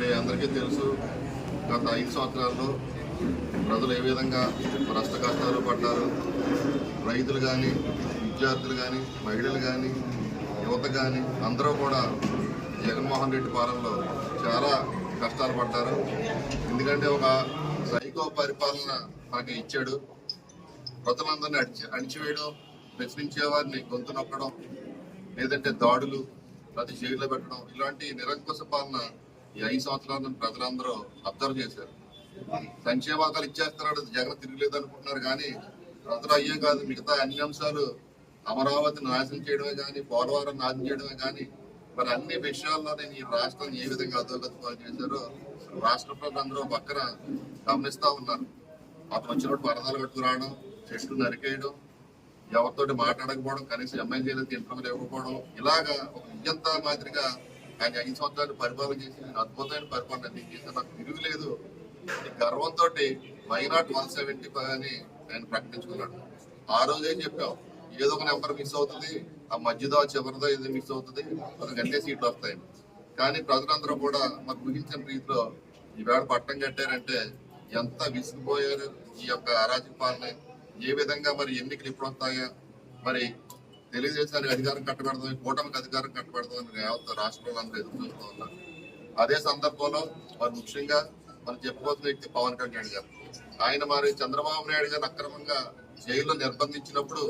మరి అందరికీ తెలుసు. గత ఐదు సంవత్సరాల్లో ప్రజలు ఏ విధంగా కష్ట కష్టాలు పడ్డారు? రైతులు కానీ విద్యార్థులు కానీ మహిళలు కానీ యువత కానీ అందరూ కూడా జగన్మోహన్ రెడ్డి పాలనలో చాలా కష్టాలు పడ్డారు. ఎందుకంటే ఒక సైకో పరిపాలన మనకి ఇచ్చాడు. ప్రజలందరినీ అడిచి అణిచివేయడం ప్రశ్నించే వారిని గొంతు నొక్కడం లేదంటే దాడులు ప్రతి జైల్లో పెట్టడం ఇలాంటి నిరంకుశ పాలన ఈ ఐదు సంవత్సరాలు ప్రజలందరూ అబ్జర్వ్ చేశారు. సంక్షేమాలు ఇచ్చేస్తున్నాడు జగన్ తిరగలేదు అనుకుంటున్నారు కానీ ప్రజలు అయ్యే కాదు మిగతా అన్ని అంశాలు అమరావతిని నాశనం చేయడమే కానీ పోలవరం నాశనం చేయడమే కానీ మరి అన్ని విషయాల్లో నేను ఈ రాష్ట్రం ఏ విధంగా అధోగతి చేశారో రాష్ట్ర ప్రజలందరూ పక్కన గమనిస్తా ఉన్నారు. అతను వచ్చినప్పుడు వరదలు కట్టుకురావడం చెట్లు నరికేయడం ఎవరితోటి మాట్లాడకపోవడం కనీసం ఎమ్మెల్యేలకు ఇంటర్వ్యూలు ఇవ్వకపోవడం ఇలాగా ఒక నిజంత మాదిరిగా ఆయన ఐదు సంవత్సరాలు పరిపాలన చేసి నేను అద్భుతమైన పరిపాలన నేను చేసిన నాకు తిరుగులేదు ఈ why not one seventy five అని ఆయన ప్రకటించుకున్నాడు. ఆ రోజు చెప్పావు ఏదో ఒక నెంబర్ మిస్ అవుతుంది ఆ మధ్యదో చివరిదో ఏదో మిస్ అవుతుంది ఒక గంటే సీట్లు వస్తాయి. కానీ ప్రజలందరూ కూడా మాకు ఊహించిన రీతిలో ఈవేళ పట్టం కట్టారంటే ఎంత విసిగిపోయారు ఈ యొక్క అరాజక పాలన ఏ విధంగా మరి ఎన్నికలు ఇప్పుడు వస్తాయా మరి తెలుగుదేశానికి అధికారం కట్టబెడతాం కూటమికి అధికారం కట్టబెడతామని యావత్ రాష్ట్రంలో అందరూ ఎదురు చూస్తూ ఉన్నారు. అదే సందర్భంలో మరి ముఖ్యంగా మనం చెప్పుకోవాల్సిన వ్యక్తి పవన్ కళ్యాణ్ గారు ఆయన మరి చంద్రబాబు నాయుడు గారు అక్రమంగా జైల్లో నిర్బంధించినప్పుడు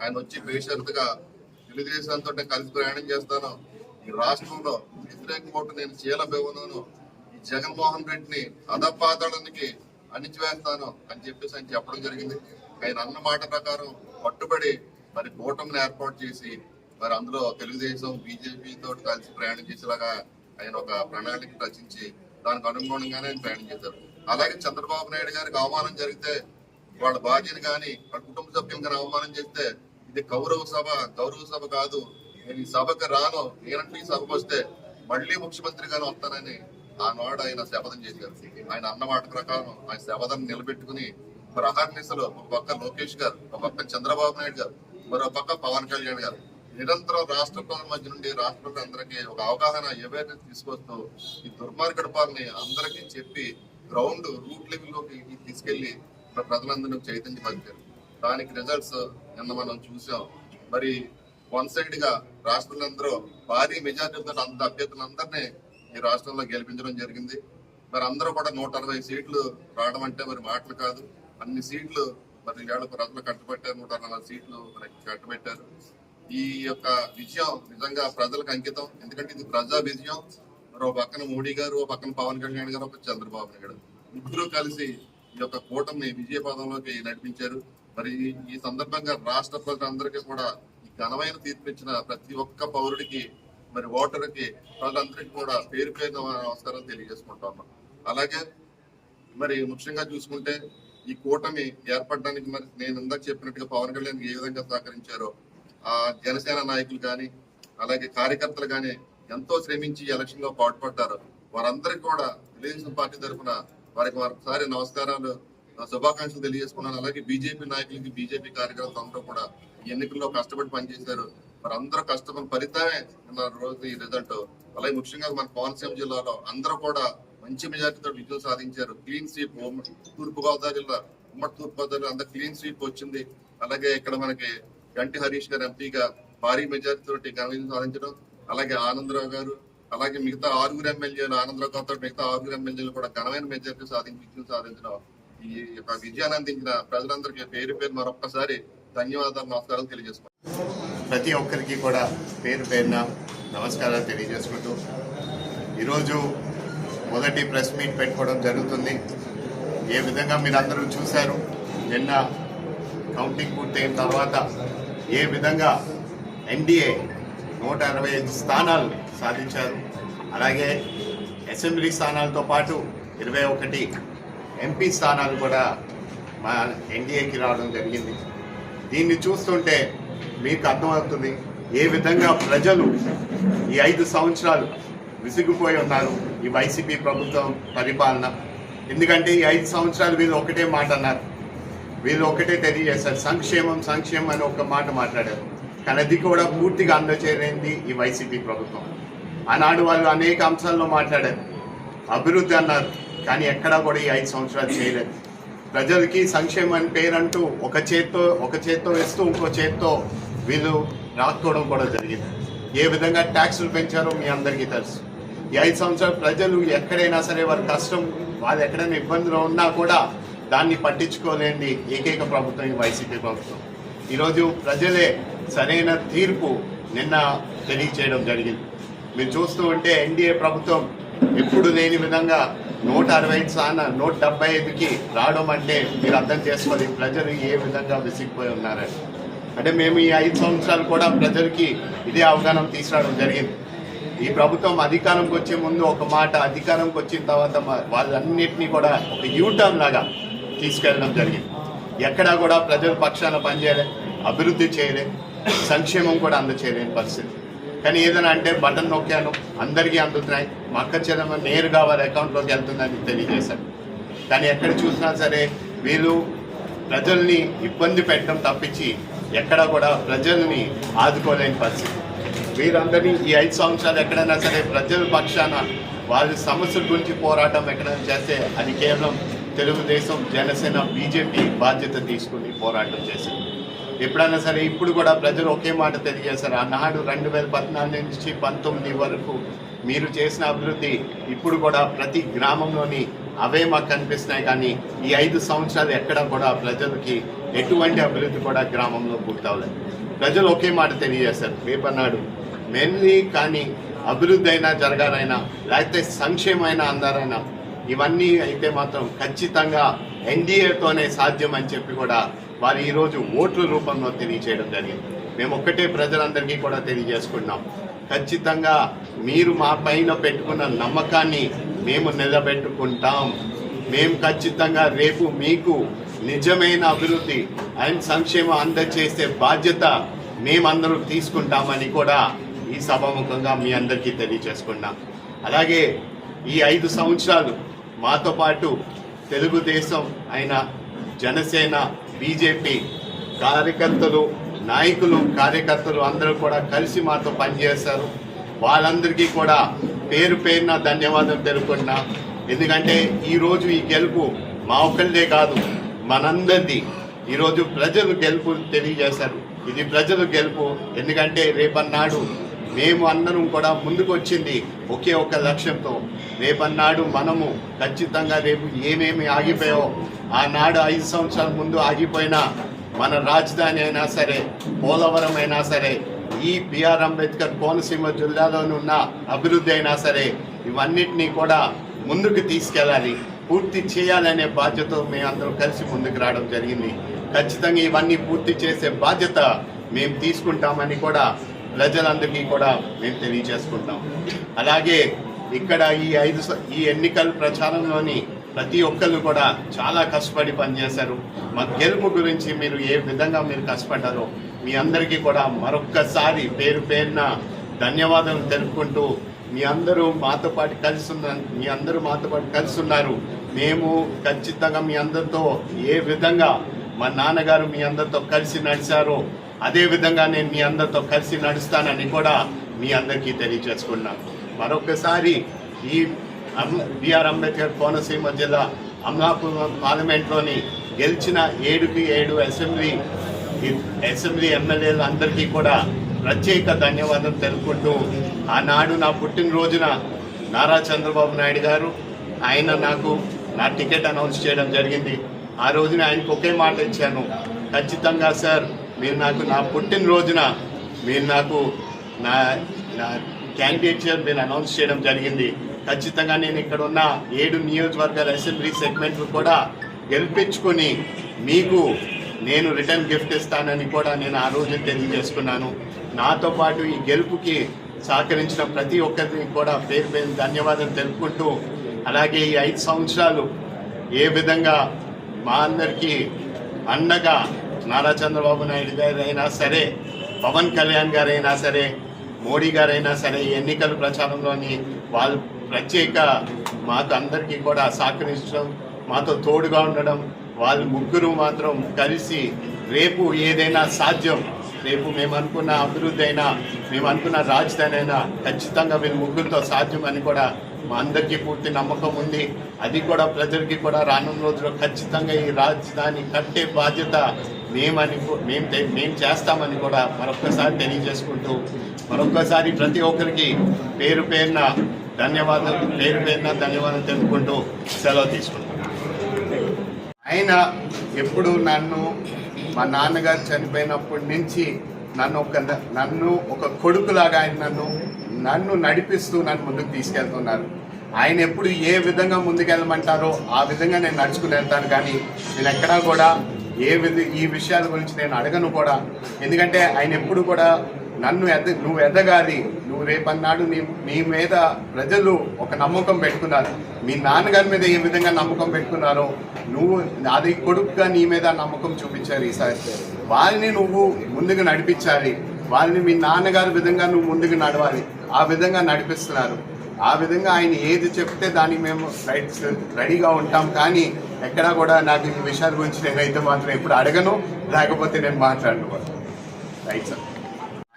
ఆయన వచ్చి పేషెంట్గా తెలుగుదేశంతో కలిసి ప్రయాణం చేస్తాను. ఈ రాష్ట్రంలో వ్యతిరేక ఓటు నేను చీలబెవను ఈ జగన్మోహన్ రెడ్డిని అధపాతాళానికి అణిచివేస్తాను అని చెప్పేసి ఆయన చెప్పడం జరిగింది. ఆయన అన్న మాట ప్రకారం పట్టుబడి మరి కూటమిని ఏర్పాటు చేసి మరి అందులో తెలుగుదేశం బీజేపీ తోటి కలిసి ప్రయాణం చేసేలాగా ఆయన ఒక ప్రణాళిక రచించి దానికి అనుగుణంగానే ఆయన ప్రయాణం చేశారు. అలాగే చంద్రబాబు నాయుడు గారికి అవమానం జరిగితే వాళ్ళ భార్యను కానీ వాళ్ళ కుటుంబ సభ్యులు కానీ అవమానం చేస్తే ఇది గౌరవ సభ గౌరవ సభ కాదు. నేను ఈ సభకు రాను. నేనంటే ఈ సభకు వస్తే మళ్ళీ ముఖ్యమంత్రిగానే వస్తానని ఆనాడు ఆయన శపథం చేశారు. ఆయన అన్నమాట ప్రకారం ఆయన శపథం నిలబెట్టుకుని మరి అహర్నిశలో ఒక పక్క లోకేష్ గారు ఒక పక్క చంద్రబాబు నాయుడు గారు మరో పక్క పవన్ కళ్యాణ్ గారు నిరంతరం రాష్ట్ర ప్రజల మధ్య నుండి రాష్ట్ర అందరికీ ఒక అవగాహన ఏవైతే తీసుకొస్తూ ఈ దుర్మార్గడ పాలని అందరికీ చెప్పి గ్రౌండ్ రూట్ లెవెల్లోకి తీసుకెళ్ళి మన ప్రజలందరినీ చైతన్యపరిచారు దానికి రిజల్ట్స్ నిన్న మనం చూసాం. మరి వన్ సైడ్గా రాష్ట్రాలందరూ భారీ మెజార్టీతో అంత అభ్యర్థులందరినీ ఈ రాష్ట్రంలో గెలిపించడం జరిగింది. మరి అందరూ కూడా నూట సీట్లు రావడం అంటే మరి మాటలు కాదు. అన్ని సీట్లు మరి ఏళ్ళ ప్రజలు కట్టబెట్టారు నూట అరవై సీట్లు మనకి కట్టబెట్టారు. ఈ యొక్క విజయం నిజంగా ప్రజలకు అంకితం. ఎందుకంటే ఇది ప్రజా విజయం. ఓ పక్కన మోడీ గారు ఓ పక్కన పవన్ కళ్యాణ్ గారు ఒక చంద్రబాబు నాయుడు ముగ్గురు కలిసి ఈ యొక్క కూటమిని విజయ పదంలోకి నడిపించారు. మరి ఈ- సందర్భంగా రాష్ట్ర ప్రజలందరికీ కూడా ఈ ఘనమైన తీర్పు ఇచ్చిన ప్రతి ఒక్క పౌరుడికి మరి ఓటర్కి ప్రజలందరికీ కూడా పేరు పేరు నమస్కారం తెలియజేసుకుంటా ఉన్నాం. అలాగే మరి ముఖ్యంగా చూసుకుంటే ఈ కూటమి ఏర్పడడానికి మరి నేను ఇందాక చెప్పినట్టుగా పవన్ కళ్యాణ్ ఏ విధంగా సహకరించారో ఆ జనసేన నాయకులు కానీ అలాగే కార్యకర్తలు కానీ ఎంతో శ్రమించి ఎలక్షన్లో పాటుపడ్డారు. వారందరికీ కూడా తెలుగుదేశం పార్టీ తరఫున వారికి మరొకసారి నమస్కారాలు శుభాకాంక్షలు తెలియజేసుకున్నాను. అలాగే బీజేపీ నాయకులకి బీజేపీ కార్యకర్తలు అందరూ కూడా ఎన్నికల్లో కష్టపడి పనిచేశారు. మరి అందరూ కష్టపడి ఫలితమే రోజు ఈ రిజల్ట్ అలాగే ముఖ్యంగా మన కోనసీమ జిల్లాలో అందరూ కూడా మంచి మెజార్టీతో విజయం సాధించారు. క్లీన్ స్వీప్ తూర్పుగోదావరి జిల్లా ఉమ్మడి తూర్పుగోదావరి అంత అంతా క్లీన్ స్వీప్ వచ్చింది. అలాగే ఇక్కడ మనకి గంటి హరీష్ గారు ఎంపీగా భారీ మెజార్టీతో ఘన విజయం సాధించడం అలాగే ఆనందరావు గారు అలాగే మిగతా ఆరుగురు ఎమ్మెల్యేలు ఆనందరావు గారితో మిగతా ఆరుగురు ఎమ్మెల్యేలు కూడా ఘనమైన మెజార్టీ సాధించి విజయం సాధించడం. ఈ యొక్క విజయాన్ని అందించిన ప్రజలందరికీ పేరు పేరు మరొక్కసారి ధన్యవాదాలు నమస్కారాలు తెలియజేసుకుంటాను ప్రతి ఒక్కరికి కూడా పేరు పేరున నమస్కారాలు తెలియజేసుకుంటూ ఈరోజు మొదటి ప్రెస్ మీట్ పెట్టుకోవడం జరుగుతుంది. ఏ విధంగా మీరు అందరూ చూశారు? నిన్న కౌంటింగ్ పూర్తయిన తర్వాత ఏ విధంగా ఎన్డీఏ నూట అరవై ఐదు స్థానాలు సాధించారు? అలాగే అసెంబ్లీ స్థానాలతో పాటు ఇరవై ఒకటి ఎంపీ స్థానాలు కూడా మా ఎన్డీఏకి రావడం జరిగింది. దీన్ని చూస్తుంటే మీకు అర్థమవుతుంది ఏ విధంగా ప్రజలు ఈ ఐదు సంవత్సరాలు విసిగిపోయి ఉన్నారు. ఈ వైసీపీ ప్రభుత్వం పరిపాలన. ఎందుకంటే ఈ ఐదు సంవత్సరాలు వీళ్ళు ఒకటే మాట అన్నారు. వీళ్ళు ఒకటే తెలియజేశారు. సంక్షేమం సంక్షేమం అని ఒక మాట మాట్లాడారు. కానీ అది కూడా పూర్తిగా అందచేరింది ఈ వైసీపీ ప్రభుత్వం. ఆనాడు వాళ్ళు అనేక అంశాల్లో మాట్లాడారు. అభివృద్ధి అన్నారు. కానీ ఎక్కడా కూడా ఈ ఐదు సంవత్సరాలు చేయలేదు. ప్రజలకి సంక్షేమం అని పేరంటూ ఒక చేత్తో ఒక చేత్తో వేస్తూ ఇంకో చేత్తో వీళ్ళు రాక్కోవడం కూడా జరిగింది. ఏ విధంగా ట్యాక్సులు పెంచారో మీ అందరికీ తెలుసు. ఈ ఐదు సంవత్సరాలు ప్రజలు ఎక్కడైనా సరే వారి కష్టం వాళ్ళు ఎక్కడైనా ఇబ్బందులు ఉన్నా కూడా దాన్ని పట్టించుకోలేని ఏకైక ప్రభుత్వం ఈ వైసీపీ ప్రభుత్వం. ఈరోజు ప్రజలే సరైన తీర్పు నిన్న తెలియచేయడం జరిగింది. మీరు చూస్తూ ఉంటే ఎన్డీఏ ప్రభుత్వం ఎప్పుడు లేని విధంగా నూట అరవై ఐదు స్థాన నూట డెబ్బై ఐదుకి రావడం అంటే మీరు అర్థం చేసుకోవాలి ప్రజలు ఏ విధంగా విసిగిపోయి ఉన్నారని. అంటే మేము ఈ ఐదు సంవత్సరాలు కూడా ప్రజలకి ఇదే అవగాహన తీసుకురావడం జరిగింది. ఈ ప్రభుత్వం అధికారంకి వచ్చే ముందు ఒక మాట అధికారంకి వచ్చిన తర్వాత వాళ్ళన్నింటినీ కూడా ఒక యూటర్న్ లాగా తీసుకెళ్ళడం జరిగింది. ఎక్కడా కూడా ప్రజల పక్షాన పనిచేయలే అభివృద్ధి చేయలే సంక్షేమం కూడా అందచేయలేని పరిస్థితి. కానీ ఏదైనా అంటే బటన్ నొక్కాను అందరికీ అందుతున్నాయి. మా అక్క చెల్లెమ్మ నేరుగా వారి అకౌంట్లోకి వెళ్తుందని తెలియజేశారు కానీ ఎక్కడ చూసినా సరే వీళ్ళు ప్రజల్ని ఇబ్బంది పెట్టడం తప్పించి ఎక్కడా కూడా ప్రజల్ని ఆదుకోలేని పరిస్థితి. వీరందరినీ ఈ ఐదు సంవత్సరాలు ఎక్కడైనా సరే ప్రజల పక్షాన వారి సమస్యల గురించి పోరాటం ఎక్కడైనా చేస్తే అది కేవలం తెలుగుదేశం జనసేన బీజేపీ బాధ్యత తీసుకుని పోరాటం చేసింది. ఎప్పుడైనా సరే ఇప్పుడు కూడా ప్రజలు ఒకే మాట తెలియజేశారు. ఆనాడు రెండు వేల పద్నాలుగు నుంచి పంతొమ్మిది వరకు మీరు చేసిన అభివృద్ధి ఇప్పుడు కూడా ప్రతి గ్రామంలోని అవే మాకు కనిపిస్తున్నాయి. కానీ ఈ ఐదు సంవత్సరాలు ఎక్కడ కూడా ప్రజలకి ఎటువంటి అభివృద్ధి కూడా గ్రామంలో పూర్తవలేదు ప్రజలు ఒకే మాట తెలియజేశారు. రేపన్నాడు మెన్లీ కానీ అభివృద్ధి అయినా జరగాలైనా లేకపోతే సంక్షేమైనా అందారైనా ఇవన్నీ అయితే మాత్రం ఖచ్చితంగా ఎన్డీఏతోనే సాధ్యం అని చెప్పి కూడా వారు ఈరోజు ఓట్ల రూపంలో తెలియచేయడం జరిగింది. మేము ఒక్కటే ప్రజలందరికీ కూడా తెలియజేసుకున్నాం ఖచ్చితంగా మీరు మా పైన పెట్టుకున్న నమ్మకాన్ని మేము నిలబెట్టుకుంటాం. మేము ఖచ్చితంగా రేపు మీకు నిజమైన అభివృద్ధి అండ్ సంక్షేమం అందజేసే బాధ్యత మేమందరూ తీసుకుంటామని కూడా ఈ సభాముఖంగా మీ అందరికీ తెలియచేసుకున్నా. అలాగే ఈ ఐదు సంవత్సరాలు మాతో పాటు తెలుగుదేశం అయిన జనసేన బీజేపీ కార్యకర్తలు నాయకులు కార్యకర్తలు అందరూ కూడా కలిసి మాతో పనిచేశారు. వాళ్ళందరికీ కూడా పేరు పేరున ధన్యవాదాలు తెలుపుకుంటున్నా ఎందుకంటే ఈరోజు ఈ గెలుపు మా ఒక్కరిదే కాదు మనందరిది. ఈరోజు ప్రజలు గెలుపు తెలియజేశారు. ఇది ప్రజలు గెలుపు. ఎందుకంటే రేపన్నాడు మేము అందరం కూడా ముందుకు వచ్చింది ఒకే ఒక లక్ష్యంతో. రేపన్నాడు మనము ఖచ్చితంగా రేపు ఏమేమి ఆగిపోయావో ఆనాడు ఐదు సంవత్సరాల ముందు ఆగిపోయినా మన రాజధాని అయినా సరే పోలవరం అయినా సరే ఈ బిఆర్ అంబేద్కర్ కోనసీమ జిల్లాలోని ఉన్న అభివృద్ధి అయినా సరే ఇవన్నిటినీ కూడా ముందుకు తీసుకెళ్ళాలి. పూర్తి చేయాలనే బాధ్యత మేమందరం కలిసి ముందుకు రావడం జరిగింది. ఖచ్చితంగా ఇవన్నీ పూర్తి చేసే బాధ్యత మేము తీసుకుంటామని కూడా ప్రజలందరికీ కూడా మేము తెలియజేసుకుంటాం. అలాగే ఇక్కడ ఈ ఐదు స- ఈ ఎన్నికల ప్రచారంలోని ప్రతి ఒక్కరు కూడా చాలా కష్టపడి పనిచేశారు. మా గెలుపు గురించి మీరు ఏ విధంగా మీరు కష్టపడ్డారో మీ అందరికీ కూడా మరొక్కసారి పేరు పేరున ధన్యవాదాలు తెలుపుకుంటూ మీ అందరూ మాతో పాటు కలిసి ఉన్న మీ అందరూ మాతో పాటు కలిసి ఉన్నారు. మేము ఖచ్చితంగా మీ అందరితో ఏ విధంగా మా నాన్నగారు మీ అందరితో కలిసి నడిచారో అదే విధంగా నేను మీ అందరితో కలిసి నడుస్తానని కూడా మీ అందరికీ తెలియజేసుకున్నాను. మరొకసారి ఈ బిఆర్ అంబేద్కర్ కోనసీమ జిల్లా అమలాపురం పార్లమెంట్లోని గెలిచిన ఏడుకి ఏడు అసెంబ్లీ అసెంబ్లీ ఎమ్మెల్యేలు అందరికీ కూడా ప్రత్యేక ధన్యవాదాలు తెలుపుకుంటూ ఆనాడు నా పుట్టినరోజున నారా చంద్రబాబు నాయుడు గారు ఆయన నాకు నా టికెట్ అనౌన్స్ చేయడం జరిగింది. ఆ రోజున ఆయనకు ఒకే మాట ఇచ్చాను. ఖచ్చితంగా సార్ మీరు నాకు నా పుట్టినరోజున మీరు నాకు నా నా మీరు అనౌన్స్ చేయడం జరిగింది. ఖచ్చితంగా నేను ఇక్కడ ఉన్న ఏడు నియోజకవర్గాల అసెంబ్లీ సెగ్మెంట్లు కూడా గెలిపించుకొని మీకు నేను రిటర్న్ గిఫ్ట్ ఇస్తానని కూడా నేను ఆ రోజు తెలియజేసుకున్నాను. నాతో పాటు ఈ గెలుపుకి సహకరించిన ప్రతి ఒక్కరికి కూడా పేరు పేరు ధన్యవాదాలు తెలుపుకుంటూ అలాగే ఈ ఐదు సంవత్సరాలు ఏ విధంగా మా అందరికీ అండగా నారా చంద్రబాబు నాయుడు గారు అయినా సరే పవన్ కళ్యాణ్ గారైనా సరే మోడీ గారైనా సరే ఎన్నికల ప్రచారంలోని వాళ్ళు ప్రత్యేక మాకు అందరికీ కూడా సహకరించడం మాతో తోడుగా ఉండడం వాళ్ళు ముగ్గురు మాత్రం కలిసి రేపు ఏదైనా సాధ్యం రేపు మేము అనుకున్న అభివృద్ధి అయినా మేము అనుకున్న రాజధాని అయినా ఖచ్చితంగా వీళ్ళు ముగ్గురితో సాధ్యం అని కూడా మా అందరికీ పూర్తి నమ్మకం ఉంది. అది కూడా ప్రజలకి కూడా రానున్న రోజుల్లో ఖచ్చితంగా ఈ రాజధాని కట్టే బాధ్యత మేమని మేము మేము చేస్తామని కూడా మరొక్కసారి తెలియజేసుకుంటూ మరొక్కసారి ప్రతి ఒక్కరికి పేరు పేరున ధన్యవాదాలు పేరు పేరున ధన్యవాదాలు తెలుపుకుంటూ సెలవు తీసుకుంటాం ఆయన ఎప్పుడు నన్ను మా నాన్నగారు చనిపోయినప్పటి నుంచి నన్ను ఒక నన్ను ఒక కొడుకులాగా ఆయన నన్ను నన్ను నడిపిస్తూ నన్ను ముందుకు తీసుకెళ్తున్నారు. ఆయన ఎప్పుడు ఏ విధంగా ముందుకెళ్ళమంటారో ఆ విధంగా నేను నడుచుకుని వెళ్తాను. కానీ నేను ఎక్కడా కూడా ఏ విధ ఈ విషయాల గురించి నేను అడగను కూడా. ఎందుకంటే ఆయన ఎప్పుడు కూడా నన్ను ఎద నువ్వు ఎదగాలి. నువ్వు రేపన్నాడు నీ నీ మీద ప్రజలు ఒక నమ్మకం పెట్టుకున్నారు. మీ నాన్నగారి మీద ఏ విధంగా నమ్మకం పెట్టుకున్నారో నువ్వు అది కొడుకుగా నీ మీద నమ్మకం చూపించారు ఈసారి. వాళ్ళని నువ్వు ముందుకు నడిపించాలి. వాళ్ళని మీ నాన్నగారి విధంగా నువ్వు ముందుకు నడవాలి. ఆ విధంగా నడిపిస్తున్నారు. ఆ విధంగా ఆయన ఏది చెప్తే దానికి మేము రైట్స్ రెడీగా ఉంటాం. కానీ ఎక్కడా కూడా నాకు ఈ విషయాల గురించి నేనైతే మాత్రం ఎప్పుడు అడగను. లేకపోతే నేను మాట్లాడను రైట్ సార్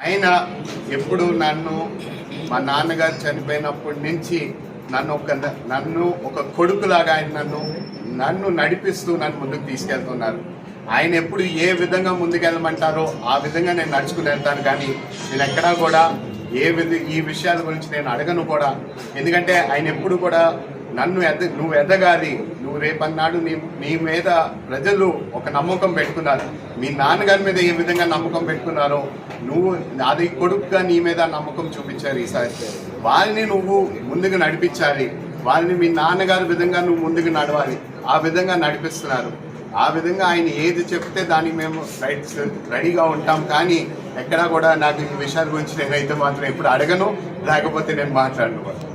ఆయన ఎప్పుడు నన్ను మా నాన్నగారు చనిపోయినప్పటి నుంచి నన్ను ఒక నన్ను ఒక కొడుకులాగా ఆయన నన్ను నన్ను నడిపిస్తూ నన్ను ముందుకు తీసుకెళ్తున్నారు. ఆయన ఎప్పుడు ఏ విధంగా ముందుకెళ్ళమంటారో ఆ విధంగా నేను నడుచుకుని వెళ్తాను. కానీ నేను ఎక్కడా కూడా ఏ విధి ఈ విషయాల గురించి నేను అడగను కూడా. ఎందుకంటే ఆయన ఎప్పుడు కూడా నన్ను ఎద నువ్వు ఎదగాలి. నువ్వు రేపన్నాడు నీ నీ మీద ప్రజలు ఒక నమ్మకం పెట్టుకున్నారు. మీ నాన్నగారి మీద ఏ విధంగా నమ్మకం పెట్టుకున్నారో నువ్వు అది కొడుకుగా నీ మీద నమ్మకం చూపించారు ఈసారి. వాళ్ళని నువ్వు ముందుకు నడిపించాలి. వాళ్ళని మీ నాన్నగారి విధంగా నువ్వు ముందుకు నడవాలి. ఆ విధంగా నడిపిస్తున్నారు. ఆ విధంగా ఆయన ఏది చెప్తే దానికి మేము రైట్స్ రెడీగా ఉంటాం. కానీ ఎక్కడా కూడా నాకు ఈ విషయాల గురించి నేనైతే మాత్రం ఎప్పుడు అడగను లేకపోతే నేను మాట్లాడను. కూడా